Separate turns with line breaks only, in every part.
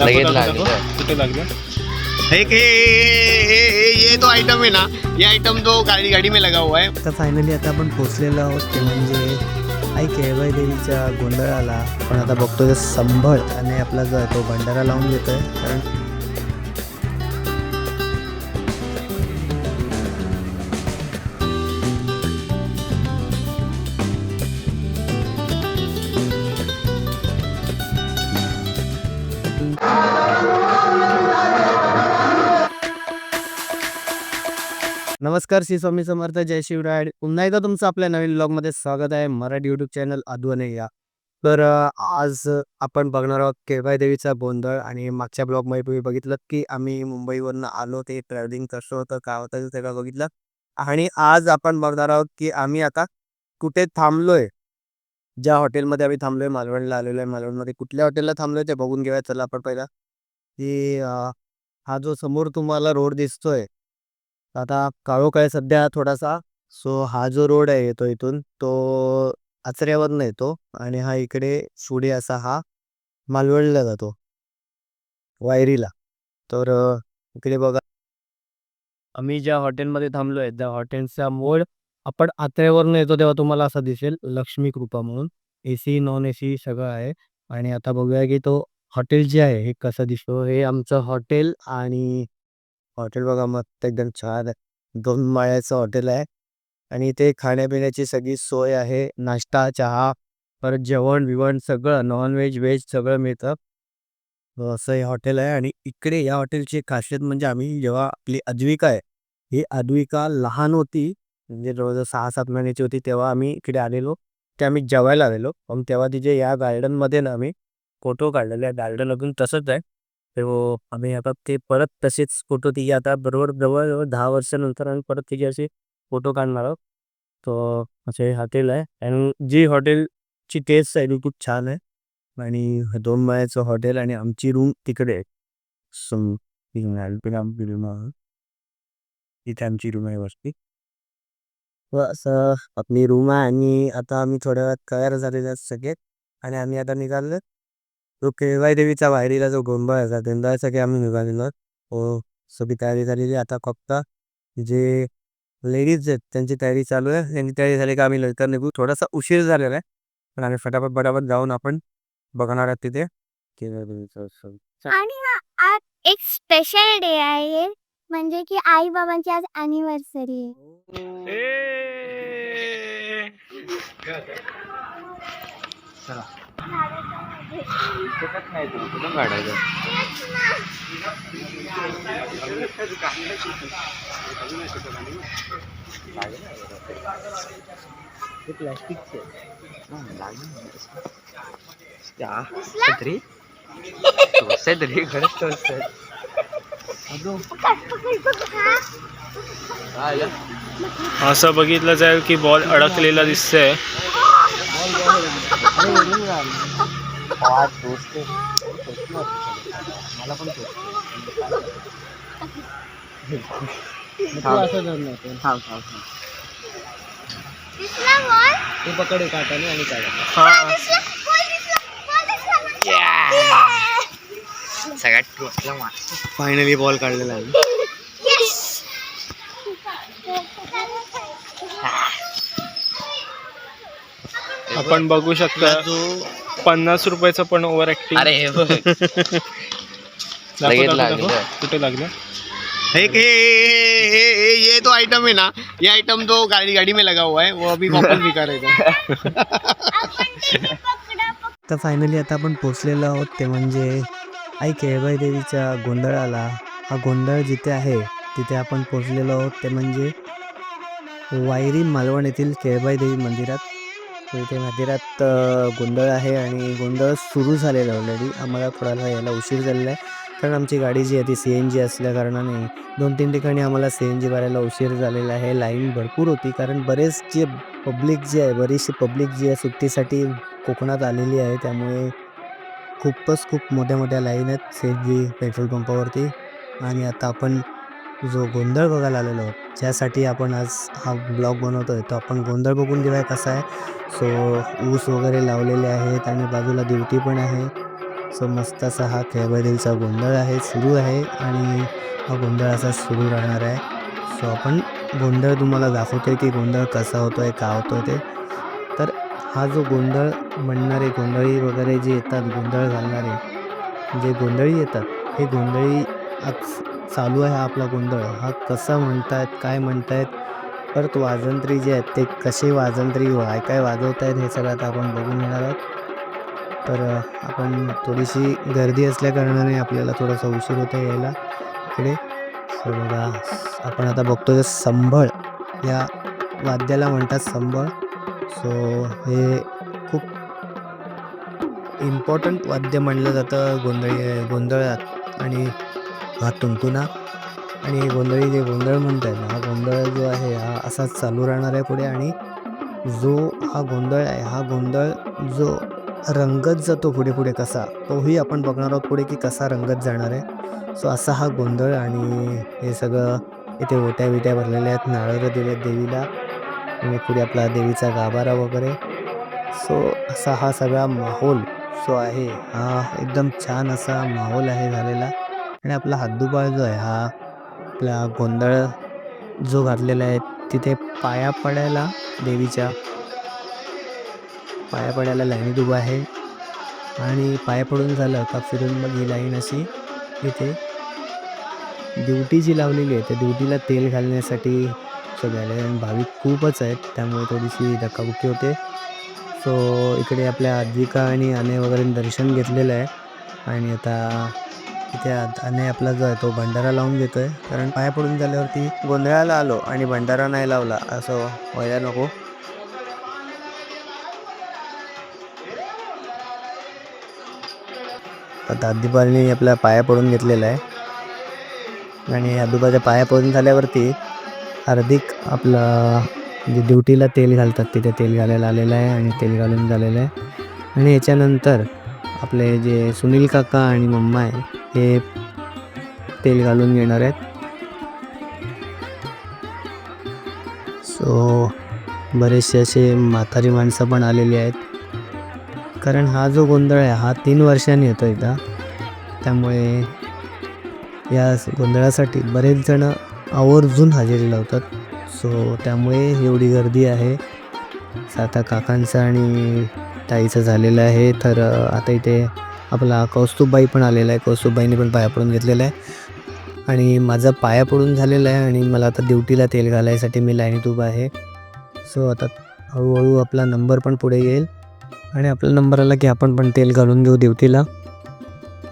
लगेच लागलं.
दाखव. कुठे लागलं
एक ये ये तो आइटम है ना ये आइटम तो गाड़ी गाड़ी में लगा हुआ है
तर फायनली आता आपण पोचलेलो आहोत ते म्हणजे आई केळबाई देवीच्या गोंधळाला पण आता बघतोय संभळ आणि आपला जो आहे तो भंडारा लावून देतोय कारण नमस्कार श्री स्वामी समर्थ जय शिवराय. पुन्हा एकदा तुमचं आपल्या नवीन ब्लॉगमध्ये स्वागत आहे. मराठी यूट्यूब चॅनल अद्वने या. तर आज आपण बघणार आहोत केळबाई देवीचा गोंधळ आणि मागच्या ब्लॉगमध्ये तुम्ही बघितलं की आम्ही मुंबईवरनं आलो ते ट्रॅव्हलिंग कसं होतं काय होतं ते सगळं बघितलं. आणि आज आपण बघणार आहोत की आम्ही आता कुठे थांबलोय. ज्या हॉटेलमध्ये आम्ही थांबलोय मालवणला आलेलो आहे. मालवणमध्ये कुठल्या हॉटेलला थांबलोय ते बघून घेऊया. चला आपण पहिला. की हा जो समोर तुम्हाला रोड दिसतोय आता काळोखाय सध्या थोडासा सो हा जो रोड आहे येतो इथून तो आचऱ्यावरनं येतो आणि हा इकडे सुडे असा हा मालवणला जातो. वायरीला. तर इकडे बघा. आम्ही ज्या हॉटेलमध्ये थांबलो आहे त्या हॉटेलचा मोड आपण आत्र्यावरनं येतो तेव्हा तुम्हाला असा दिसेल लक्ष्मी कृपा म्हणून. A C non A C सगळं आहे. आणि आता बघूया की तो हॉटेल जे आहे हे कसं दिसतो हे आमचं हॉटेल आणि हॉटेल बघा मस्त एकदम छान आहे. दोन माळ्याचं हॉटेल आहे. आणि इथे खाण्यापिण्याची सगळी सोय आहे. नाश्ता चहा परत जेवण बिवण सगळं नॉनव्हेज व्हेज सगळं मिळतं. असं हे हॉटेल आहे. आणि इकडे या हॉटेलची खासियत म्हणजे आम्ही जेव्हा आपली अद्विका आहे ही अद्विका लहान होती म्हणजे जवळजवळ सहा सात महिन्याची होती तेव्हा आम्ही इकडे आलेलो. ते आम्ही जेवायला आलेलो. पण तेव्हा तिचे या गार्डनमध्ये ना आम्ही फोटो काढलेले आहे गार्डन अजून तसंच आहे. तो आम्ही आता ते परत तसेच फोटो तिचे आता बरोबर जवळ दहा वर्षानंतर आम्ही परत तिचे असे फोटो काढणार आहोत. तो असे हॉटेल आहे आणि जी हॉटेलची टेस्ट आहे ती खूप छान आहे. आणि दोन मायाचं हॉटेल आणि आमची रूम तिकडे आहे. आमची रूम आहे. इथे आमची रूम आहे वरती. व असं आपली रूम आहे आणि आता आम्ही थोड्या वेळात तयार झालेले आहेत सगळे. आणि आम्ही आता निघालो तो केळवाई देवीचा वायरीला जो गोंधळ आहे त्या गोंधळासाठी आम्ही निघालेलो. हो सगळी तयारी झालेली. आता फक्त जे लेडीज आहेत त्यांची तयारी चालू आहे. त्यांची तयारी झाली का आम्ही लवकर निघू. थोडासा उशीर झालेला आहे पण आम्ही फटाफट फटाफट जाऊन आपण बघणार आहोत तिथे. केळवाई देवीचा उत्सव
आणि हा आज एक स्पेशल डे आहे. म्हणजे की आई बाबांची आज अॅनिव्हर्सरी आहे.
कुठून काढायचं? या तरी तोच आहे तरी खरंच तोच आहे हा, या.
असं बघितलं जाईल की बॉल अडकलेला दिसतंय.
थांब, थांब.
दिसला बॉल.
ते पकडे काटाने आणि काढा.
हा
सगळ्यात
फाइनली बॉल काढलेला आहे.
येस
आपण बघू शकता. पन्नास रुपयाचं पण ओव्हर ऍक्टिंग
अरे हे बघ. लगेच लागलं.
कुठे लागलं?
एक ये तो आइटम है ना ये आइटम तो गाड़ी गाड़ी में लगा हुआ है वो अभी वापस भी करेगा
तर फायनली आता आपण पोचलेलो आहोत ते म्हणजे आई केळबाई देवीच्या गोंधळाला. हा गोंधळ जिथे आहे तिथे आपण पोचलेलो आहोत ते म्हणजे वायरी मालवण येथील केळबाई देवी मंदिरात. इथे मंदिरात गोंधळ आहे आणि गोंधळ सुरू झालेला ऑलरेडी आम्हाला थोडासा यायला उशीर झालेला आहे. कारण आमची गाडी जी आहे ती सी एन जी असल्या कारणाने दोन तीन ठिकाणी आम्हाला सी एन जी भरायला उशीर झालेला आहे. लाईन भरपूर होती कारण बरेच जे पब्लिक जी आहे बरीचशी पब्लिक जी आहे सुट्टीसाठी कोकणात आलेली आहे. त्यामुळे खूपच खूप मोठ्या मोठ्या लाईन आहेत सी एन जी पेट्रोल पंपावरती आणि आता आपण जो गोंधळ बघायला आलेलो ज्यासाठी आपण आज हा ब्लॉग बनवतो आहे तो आपण गोंधळ बघून घेऊया कसा आहे. सो ऊस वगैरे लावलेले आहेत आणि बाजूला दिवटी पण आहे. सो मस्त असा हा खेळबदीलचा गोंधळ आहे सुरू आहे आणि हा गोंधळ असा सुरू राहणार आहे. सो आपण गोंधळ तुम्हाला दाखवतोय की गोंधळ कसा होतो आहे का होतोय ते. तर हा जो गोंधळ म्हणणारे गोंधळी वगैरे जे येतात गोंधळ घालणारे जे गोंधळी येतात हे गोंधळी आज चालू आहे हा आपला गोंधळ. हा कसा म्हणतायत काय म्हणतायत? परत वाजंत्री जे आहेत ते कसे वाजंत्री काय काय वाजवत आहेत हे सगळं आता आपण बघून येणार आहोत. तर आपण थोडीशी गर्दी असल्याकारणाने आपल्याला थोडासा उशीर होता यायला इकडे. सो बघा आपण आता बघतो तर संभळ. या वाद्याला म्हणतात संभळ. सो हे खूप इम्पॉर्टंट वाद्य म्हणलं जातं गोंधळी गोंधळात. आणि हा तुंतुना आणि हे गोंधळी जे गोंधळ म्हणतात ना हा गोंधळ जो आहे हा असाच चालू राहणार आहे पुढे. आणि जो हा गोंधळ आहे हा गोंधळ जो रंगत जातो पुढे पुढे कसा तोही आपण बघणार आहोत पुढे की कसा रंगत जाणार आहे. सो असा हा गोंधळ आणि हे सगळं इथे ओट्या बिट्या भरलेल्या आहेत नारळ दिले देवीला. आणि पुढे आपला देवीचा गाभारा वगैरे. सो असा हा सगळा माहोल जो आहे हा एकदम छान असा माहोल आहे झालेला. आणि आपला हातदुबाळ जो आहे हा आपला गोंधळ जो घातलेला आहे तिथे पाया पडायला देवीच्या पाया पडायला लाईनीत उभा आहे. आणि पाया पडून झालं का फिरून मग ही लाईन अशी इथे ड्युटी जी लावलेली आहे. त्या ड्युटीला तेल घालण्यासाठी सगळ्याला आणि भाविक खूपच आहेत. त्यामुळे थोडीशी धक्काबुक्की होते. सो इकडे आपल्या आजिका आणि आने वगैरे दर्शन घेतलेलं आहे. आणि आता इथे आणि आपला जो आहे तो भंडारा लावून घेतोय. कारण पाया पडून झाल्यावरती गोंधळाला आलो आणि भंडारा नाही लावला. असं व्हायला नको. आता आदिपालनी आपला पाया पडून घेतलेला आहे. आणि आजोबाच्या पाया पडून झाल्यावरती हार्दिक आपला जे ड्युटीला तेल घालतात तिथे तेल घालायला आलेलं आहे आणि तेल घालून झालेलं आहे. आणि याच्यानंतर आपले जे सुनील काका आणि मम्मा आहे हे तेल घालून घेणार आहेत. सो बरेचसे असे म्हातारी माणसं पण आलेली आहेत. कारण हा जो गोंधळ आहे हा तीन वर्षांनी येतो एकदा. त्यामुळे या गोंधळासाठी बरेच जण आवर्जून हजेरी लावतात. सो त्यामुळे एवढी गर्दी आहे. साता काकांचा काकांचं आणि ताईचं झालेलं आहे. तर आता इथे आपला कौस्तुभबाई पण आलेला आहे. कौस्तुभबाईने पण पाया पडून घेतलेला आहे. आणि माझा पाया पडून झालेला आहे आणि मला आता ड्युटीला तेल घालायसाठी मी लाईनीत उभा आहे. सो आता हळूहळू आपला नंबर पण पुढे येईल. आणि आपला नंबर आला की आपण पण तेल घालून घेऊ ड्युटीला.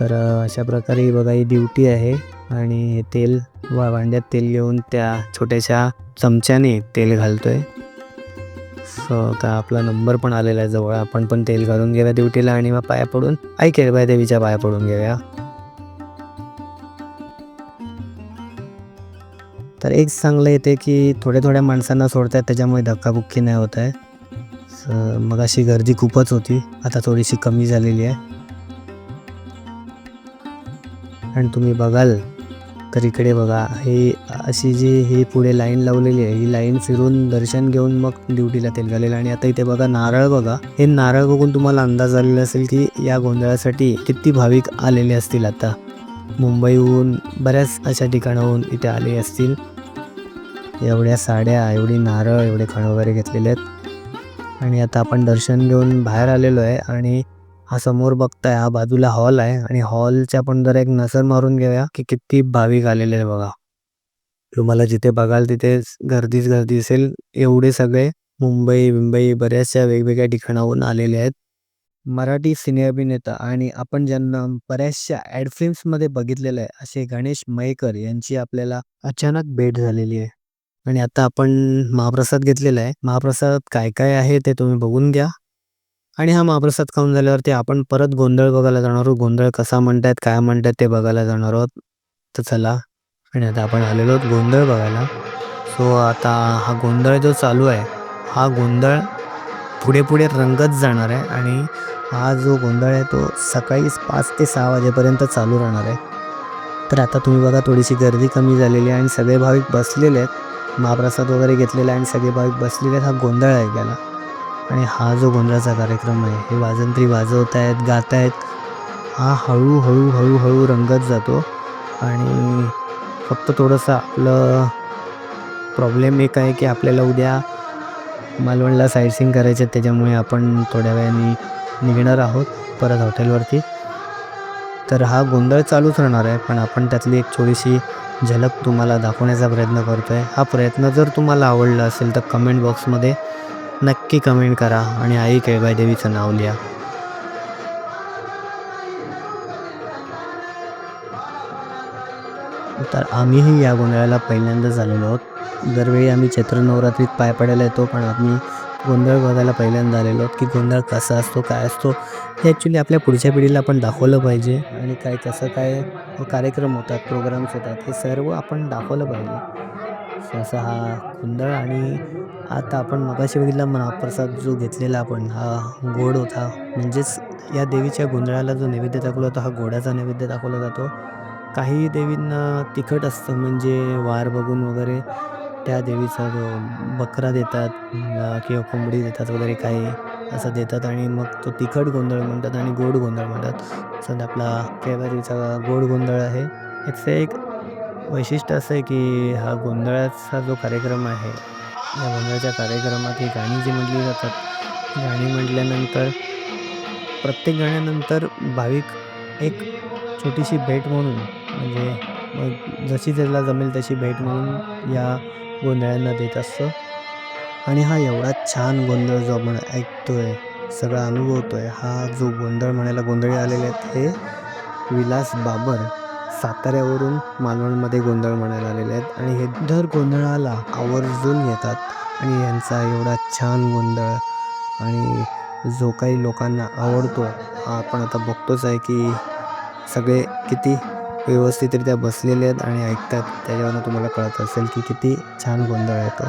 तर अशा प्रकारे बघा ही ड्युटी आहे. आणि हे तेल वा भांड्यात तेल घेऊन त्या छोट्याशा चमच्याने तेल घालतो आहे सो आता आपला नंबर पण आलेला आहे जवळ. आपण पण तेल घालून घेऊया ड्युटीला आणि मग पाया पडून. आई केळबाई देवीच्या पाया पडून घेऊया. तर एक चांगलं येते की थोड्या थोड्या माणसांना सोडतात त्याच्यामुळे धक्काबुक्की नाही होत आहे. मग अशी गर्दी खूपच होती. आता थोडीशी कमी झालेली आहे. आणि तुम्ही बघाल तर इकडे बघा. हे अशी जी ही पुढे लाईन लावलेली आहे ही लाईन फिरून दर्शन घेऊन मग ड्युटीला तेल घालेलं आणि आता इथे बघा नारळ बघा. हे नारळ बघून तुम्हाला अंदाज आलेला असेल की या गोंधळासाठी किती भाविक आलेले असतील आता. मुंबईहून बऱ्याच अशा ठिकाणाहून इथे आले असतील. एवढ्या साड्या एवढी नारळ एवढे खण वगैरे घेतलेले आहेत. आणि आता आपण दर्शन घेऊन बाहेर आलेलो आहे आणि हा समोर बघताय हा बाजूला हॉल आहे आणि हॉलच्या आपण जरा एक नजर मारून घेऊया की किती भाविक आलेले आहे बघा. तुम्हाला जिथे बघाल तिथे गर्दीच गर्दी असेल. एवढे सगळे मुंबई मुंबई बऱ्याचशा वेगवेगळ्या ठिकाणाहून आलेले आहेत. मराठी सिने अभिनेता आणि आपण ज्यांना बऱ्याचशा ॲड फिल्म्समध्ये बघितलेलं आहे असे गणेश मयेकर यांची आपल्याला अचानक भेट झालेली आहे. आणि आता आपण महाप्रसाद घेतलेला आहे. महाप्रसाद काय काय आहे ते तुम्ही बघून घ्या. आणि हा महाप्रसाद खाऊन झाल्यावरती आपण परत गोंधळ बघायला जाणार आहोत. गोंधळ कसा म्हणतात काय म्हणतात ते बघायला जाणार आहोत. तर चला आणि आता आपण आलेलो आहोत गोंधळ बघायला. सो आता हा गोंधळ जो चालू आहे हा गोंधळ पुढे पुढे रंगत जाणार आहे. आणि हा जो गोंधळ आहे तो सकाळी पाच ते सहा वाजेपर्यंत चालू राहणार आहे. तर आता तुम्ही बघा थोडीशी गर्दी कमी झालेली आहे आणि सगळे भाविक बसलेले आहेत. महाप्रसाद वगैरे घेतलेला आहे आणि सगळे भाविक बसलेले आहेत हा गोंधळ आहे आणि हा जो गोंधळाचा कार्यक्रम आहे हे वाजंत्री वाजवत आहेत गात आहेत हा हळूहळू हळूहळू रंगत जातो. आणि फक्त थोडंसं आपलं प्रॉब्लेम एक आहे की आपल्याला उद्या मालवणला साईटसिंग करायचे त्याच्यामुळे आपण थोड्या वेळाने निघणार आहोत परत हॉटेलवरती तर हा गोंधळ चालूच राहणार आहे पण आपण त्यातली एक थोडीशी झलक तुम्हाला दाखवण्याचा प्रयत्न करतो आहे हा प्रयत्न जर तुम्हाला आवडला असेल तर कमेंट बॉक्समध्ये नक्की कमेंट करा आणि आई केळबाई देवीचं नाव लिहा. तर आम्हीही या गोंधळाला पहिल्यांदा झालेलो आहोत. दरवेळी आम्ही चैत्र नवरात्रीत पाय पडायला येतो पण आम्ही गोंधळ बघायला पहिल्यांदा आलेलो आहोत की गोंधळ कसा असतो काय असतो हे ॲक्च्युली आपल्या पुढच्या पिढीला आपण दाखवलं पाहिजे आणि काय कसं काय कार्यक्रम होतात प्रोग्राम्स होतात हे सर्व आपण दाखवलं पाहिजे. असा हा कुंदळ आणि आता आपण मगाशी बघितला महाप्रसाद जो घेतलेला आपण हा गोड होता. म्हणजेच या देवीच्या गोंधळाला जो नैवेद्य दाखवला होता हा गोडाचा नैवेद्य दाखवला जातो. काही देवींना तिखट असतं म्हणजे वार बघून वगैरे त्या देवीचा जो बकरा देतात किंवा कोंबडी देतात वगैरे काही असं देतात आणि मग तो तिखट गोंधळ म्हणतात आणि गोड गोंधळ म्हणतात. सध्या आपला फेब्रुवारीचा गोड गोंधळ आहे. याचं एक वैशिष्ट्य असं आहे की हा गोंधळाचा जो कार्यक्रम आहे या गोंधळाच्या कार्यक्रमात ही गाणी जी म्हटली जातात गाणी म्हटल्यानंतर प्रत्येक गाण्यानंतर भाविक एक छोटीशी भेट म्हणून म्हणजे मग जशी त्याला जमेल तशी भेट म्हणून या गोंधळांना देत असतो. आणि हा एवढा छान गोंधळ जो आपण ऐकतोय सगळा अनुभवतोय हा जो गोंधळ म्हणायला गोंधळी आलेले आहेत हे विलास बाबर साताऱ्यावरून मालवणमध्ये गोंधळ म्हणायला आलेले आहेत आणि हे दर गोंधळाला आवर्जून येतात आणि यांचा एवढा छान गोंधळ आणि जो काही लोकांना आवडतो हा आपण आता बघतोच आहे की सगळे किती व्यवस्थितरित्या बसलेले आहेत आणि ऐकतात. त्याच्यावरनं तुम्हाला कळत असेल की किती छान गोंधळ येतो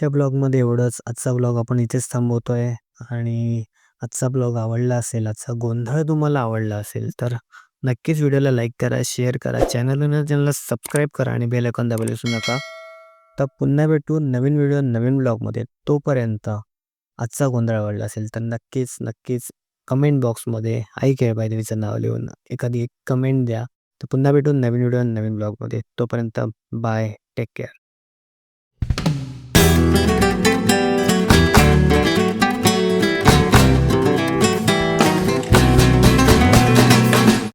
आजच्या ब्लॉगमध्ये एवढंच. आजचा ब्लॉग आपण इथेच थांबवतो आहे आणि आजचा ब्लॉग आवडला असेल आजचा गोंधळ तुम्हाला आवडला असेल तर नक्कीच व्हिडिओला लाईक करा शेअर करा. चॅनलला चॅनलला सबस्क्राईब करा आणि बेल आयकॉन दाबायला विसरू नका. तर पुन्हा भेटू नवीन व्हिडिओ नवीन ब्लॉगमध्ये. तोपर्यंत आजचा गोंधळ आवडला असेल तर नक्कीच नक्कीच कमेंट बॉक्समध्ये आई पाहिजे तिचं नाव लिहून एखादी एक कमेंट द्या. तर पुन्हा भेटून नवीन व्हिडिओ नवीन ब्लॉगमध्ये. तोपर्यंत बाय टेक केअर